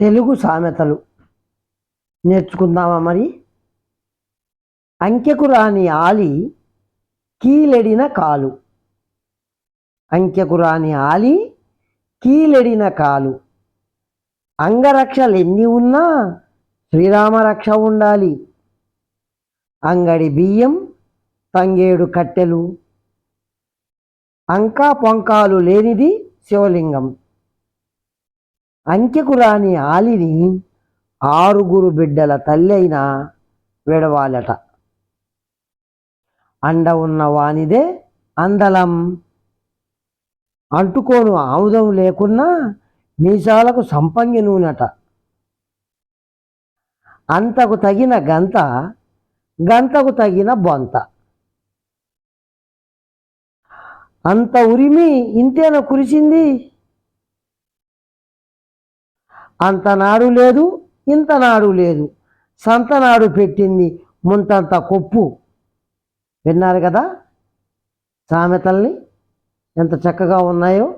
తెలుగు సామెతలు నేర్చుకుందామా మరి? అంకెకు రాని ఆలి కీలెడిన కాలు. అంకెకు రాని ఆలి కీలెడిన కాలు. అంగరక్షలు ఎన్ని ఉన్నా శ్రీరామరక్ష ఉండాలి. అంగడి బియ్యం తంగేడు కట్టెలు. అంకా పొంకాలు లేనిది శివలింగం. అంకెకు రాని ఆలిని ఆరుగురు బిడ్డల తల్లి అయినా విడవాలట. అండ ఉన్న వానిదే అందలం. అంటుకోను ఆముదం లేకున్నా మీసాలకు సంపంగి నూనెట. అంతకు తగిన గంత గంతకు తగిన బొంత. అంత ఉరిమి ఇంతేన కురిసింది? అంత నాడు లేదు ఇంత నాడు లేదు. సంత నాడు పెట్టింది ముంతంత కొప్పు. విన్నారు కదా సామెతల్ని? ఎంత చక్కగా ఉన్నాయో?